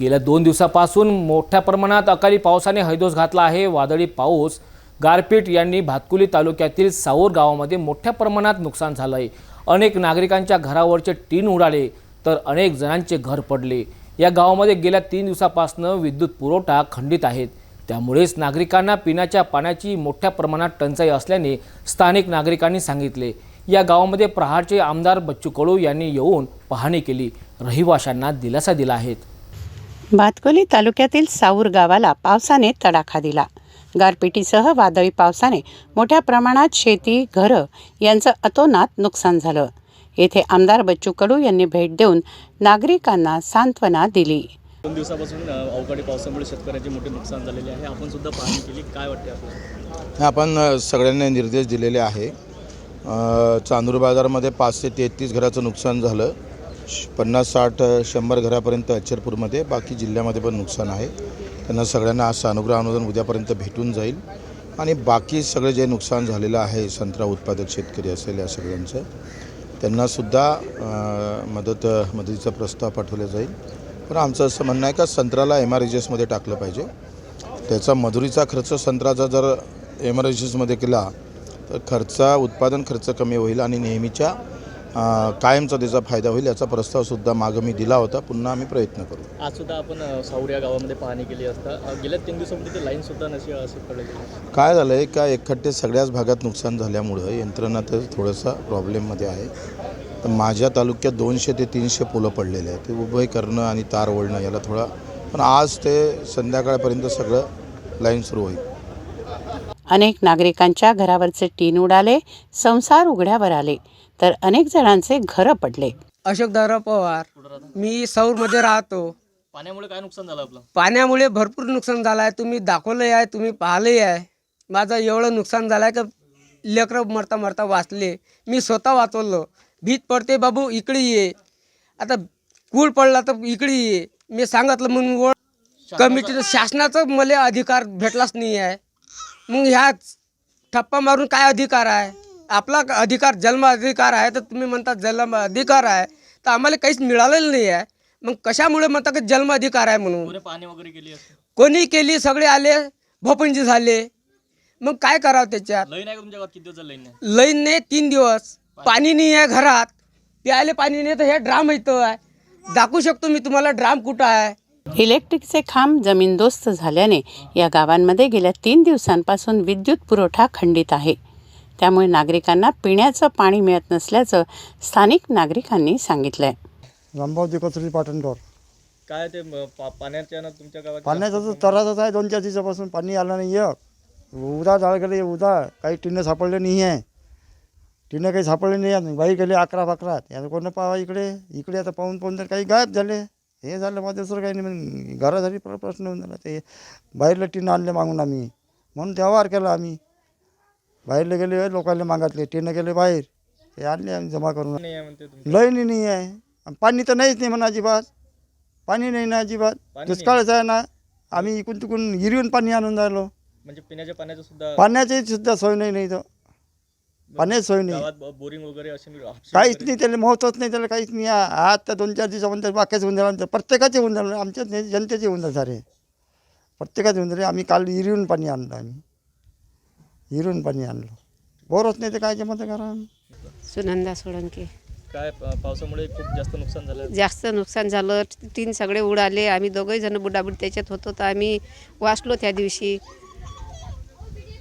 गेल्या दोन दिवसापासून मोठ्या प्रमाणात अकाली पावसाने हैदोस घातला आहे. वादळी पाऊस गारपीट यांनी भातकुली तालुक्यातील साऊर गावामध्ये मोठ्या प्रमाणात नुकसान झालं आहे अनेक नागरिकांच्या घरावरचे टीन उडाले तर अनेक जणांचे घर पडले. या गावामध्ये गेल्या तीन दिवसापासून विद्युत पुरवठा खंडित आहेत त्यामुळेच नागरिकांना पिण्याच्या पाण्याची मोठ्या प्रमाणात टंचाई असल्याने स्थानिक नागरिकांनी सांगितले. या गावामध्ये प्रहारचे आमदार बच्चू कडू यांनी येऊन पाहणी केली. रहिवाशांना दिलासा दिला आहेत भातकुली तालुक्यातील साऊर गावाला पावसाने तडाखा दिला. गारपिटीसह वादळी पावसाने मोठ्या प्रमाणात शेती घरं यांचं अतोनात नुकसान झालं. येथे आमदार बच्चू कडू यांनी भेट देऊन नागरिकांना सांत्वना दिली. दोन दिवसापासून अवकाळी पावसामुळे शेतकऱ्यांचे मोठे नुकसान झालेले आहे. आपण सुद्धा पाहणी केली. काय वाटते आपल्याला? आपण सगळ्यांना निर्देश दिलेले आहे. चांदूर बाजारमध्ये पाच ते तेहतीस घराचं नुकसान झालं. पन्नास साठ शंभर घरापर्यंत अच्चरपूरमध्ये बाकी जिल्ह्यामध्ये पण नुकसान आहे. त्यांना सगळ्यांना आज सानुग्रह अनुदान उद्यापर्यंत भेटून जाईल. आणि बाकी सगळे जे नुकसान झालेलं आहे संत्रा उत्पादक शेतकरी असेल या सगळ्यांचं त्यांनासुद्धा मदत मदतीचा प्रस्ताव पाठवला जाईल. पण आमचं असं म्हणणं आहे का संत्र्याला एम आर एसमध्ये टाकलं पाहिजे. त्याचा मजुरीचा खर्च संत्र्याचा जर एम आर एसमध्ये केला तर खर्चा उत्पादन खर्च कमी होईल आणि नेहमीच्या कायमचा त्याचा फायदा होईल याचा प्रस्तावसुद्धा मागं मी दिला होता. पुन्हा आम्ही प्रयत्न करू. आज सुद्धा आपण अ, साऊर या गावामध्ये पाहणी केली असता. गेल्या तीन दिवसामध्ये ते लाईन सुद्धा नशी असे कळले काय झालं आहे का एकखट्टे सगळ्याच भागात नुकसान झाल्यामुळं यंत्रणा तर थोडंसं प्रॉब्लेममध्ये आहे. तर माझ्या तालुक्यात दोनशे ते तीनशे पुलं पडलेले आहेत. ते उभय करणं आणि तार ओढणं याला थोडा पण आज ते संध्याकाळपर्यंत सगळं लाईन सुरू होईल. अनेक नागरिकांच्या घरावरचे टीन उडाले संसार उघड्यावर आले तर अनेक जणांचे घरं पडले. अशोक दादा पवार मी सौरमध्ये राहतो. पाण्यामुळे काय नुकसान झालं आपलं? पाण्यामुळे भरपूर नुकसान झालं आहे तुम्ही दाखवलं आहे तुम्ही पाहिलंही आहे. माझं एवढं नुकसान झालं आहे का लेकरं मरता मरता वाचले. मी स्वतः वाचवलं. भीत पडते बाबू इकडे ये. आता कूळ पडला तर इकडे ये. मी सांगितलं म्हणून वर कमिटीनं शासनाचं मला अधिकार भेटलाच नाही आहे. मग ह्याच ठप्पा मारून काय अधिकार आहे? आपला अधिकार जन्म अधिकार आहे तर तुम्ही म्हणता जन्म अधिकार आहे तर आम्हाला काहीच मिळालेलं नाही आहे. मग कशामुळे म्हणता की जन्म अधिकार आहे म्हणून? कोणी वगैरे केली असते कोणी केली सगळे आले भोपंजी झाले. मग काय करावं त्याच्यात? लाईन आहे का तुमच्या गावात? किती दिवस लाईन नाही? तीन दिवस. पाणी नाही आहे घरात. प्यायले पाणी नाही तर हे ड्राम इथं आहे. दाखवू शकतो मी तुम्हाला ड्राम कुठं आहे? इलेक्ट्रिकचे खांब जमीनदोस्त झाल्याने या गावांमध्ये गेल्या तीन दिवसांपासून विद्युत पुरवठा खंडित आहे. त्यामुळे नागरिकांना पिण्याचं पाणी मिळत नसल्याचं स्थानिक नागरिकांनी सांगितलंय. रामभाऊ कचरी पाटणकर. काय ते पाण्याच्या ना तुमच्या गावात पाण्याचं आहे दोन चार दिवसापासून पाणी आलं नाही एक उदा झाडकडे उदा काही टिनं सापडले नाही आहे टिनं काही सापडले नाही आहेत बाई गेले अकरा बकरात याचं कोणं पावा इकडे? इकडे आता पाहून पाहून तर काही गायब झाले. हे झालं मग दुसरं काही नाही मग घरासाठी प्र- प्रश्न होऊन झाला. ते बाहेरले टिनं आणले मागून आम्ही. म्हणून व्यवहार केला आम्ही. बाहेरले गेले लोकांना मागितले. टिनं गेले बाहेर. ते आणले आम्ही जमा करून. लईनी नाही आहे. आणि पाणी तर नाहीच नाही म्हणा अजिबात. पाणी नाही ना अजिबात. दुष्काळच आहे ना. आम्ही इकडून तिकडून हिरवून पाणी आणून राहिलो. म्हणजे पिण्याच्या पाण्याचं सुद्धा पाण्याची सुद्धा सोय नाही नाही तर पाण्याची सोय नाही गावात बोरिंग वगैरे असे काहीच नाही त्याला महत्वच नाही त्याला काहीच नाही. आ- आता दोन चार दिवसामध्ये बाकीच होऊन झालं प्रत्येकाचे होऊन झालं आमच्याच नाही जनतेचे होऊन झाले सारे प्रत्येकाचे होऊन झाले आम्ही काल हिरवून पाणी आणलं आम्ही. हिरवून पाणी आणलं. बोरच नाही तर काय मत करा सुनंदा सोळंके. काय प- पावसामुळे खूप जास्त नुकसान झालं? जास्त नुकसान झालं. तीन सगळे उडाले आम्ही दोघंही जण बुडाबुड त्याच्यात होतो. तर आम्ही वाचलो त्या दिवशी.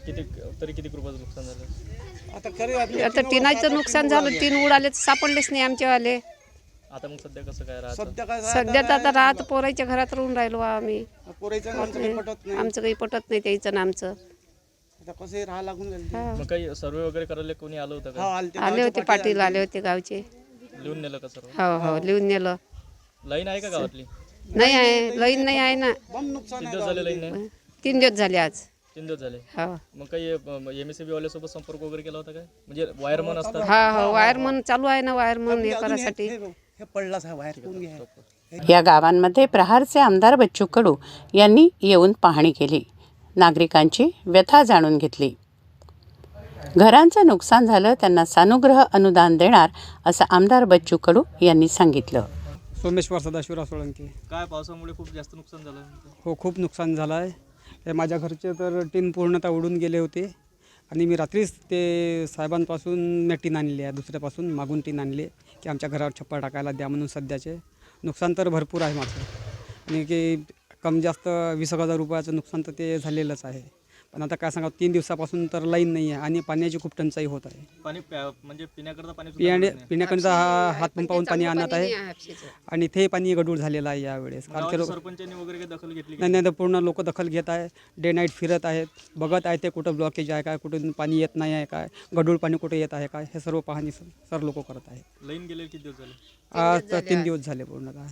किती तरी किती रुपयाचं नुकसान झालं? आता टिनाचं नुकसान झालं तीन उडाले तर सापडलेच नाही आमच्यावाले. आता मग सध्या कसं काय राहतं? सध्या तर आता राहत पोराच्या घरात राहून राहिलो आम्ही. आमचं काही पटत नाही. त्याचं ना आमचं. हा. मग काही सर्वे वगैरे करायला कोणी आलं होतं का? आले होते पाटील आले होते गावचे. लिहून नेलं का सर्व? हो हो लिहून नेलं. लाईन आहे का गावातली? नाही आहे लईन नाही आहे ना. किती दिवस झाले लाईन नाही तीन दिवस झाले आज. तीन दिवस झाले. हो. मग काही एम एस सी वाल्यासोबत संपर्क वगैरे केला होता काय? म्हणजे वायरमन असतात. हा हो वायरमन चालू आहे ना वायरमन हे करासाठी या गावांमध्ये प्रहारचे आमदार बच्चू कडू यांनी येऊन पाहणी केली. नागरिकांची व्यथा जाणून घेतली. घरांचं नुकसान झालं त्यांना सानुग्रह अनुदान देणार असं आमदार बच्चू कडू यांनी सांगितलं. सोमेश्वर सदाशिवराव सोळंके. काय पावसामुळे खूप जास्त नुकसान झालं? हो खूप नुकसान झालं आहे हे माझ्या घरचे तर टीन पूर्णतः उडून गेले होते. आणि मी रात्रीच ते साहेबांपासून मी टीन आणली आहे दुसऱ्यापासून मागून टीन आणली की आमच्या घरावर छप्पर टाकायला द्या म्हणून सध्याचे. नुकसान तर भरपूर आहे माझं आणि की कम जास्त वीस एक हजार रुपयाचं नुकसान तर ते झालेलंच आहे. पण आता काय सांगा तीन दिवसापासून तर लाईन नाही आहे आणि पाण्याची खूप टंचाई होत आहे. पाणी प्या म्हणजे पिण्याकरता पाणी सुद्धा पिण्या मिळत नाही. पिण्याकरिता हा हातपंपावून पाणी आणत आहे. आणि ते पाणी गडूळ झालेलं आहे यावेळेस. कारण ते गावाच्या लोक सरपंचांनी वगैरे काही दखल घेतली नाही नाही तर पूर्ण लोक दखल घेत आहे. डे नाईट फिरत आहेत. बघत आहे ते कुठं ब्लॉकेज आहे काय कुठून पाणी येत नाही आहे काय गडूळ पाणी कुठे येत आहे काय हे सर्व पाहणी सर लोक करत आहे लाईन गेले किती दिवस झाले? आज तर तीन दिवस झाले पूर्णतः.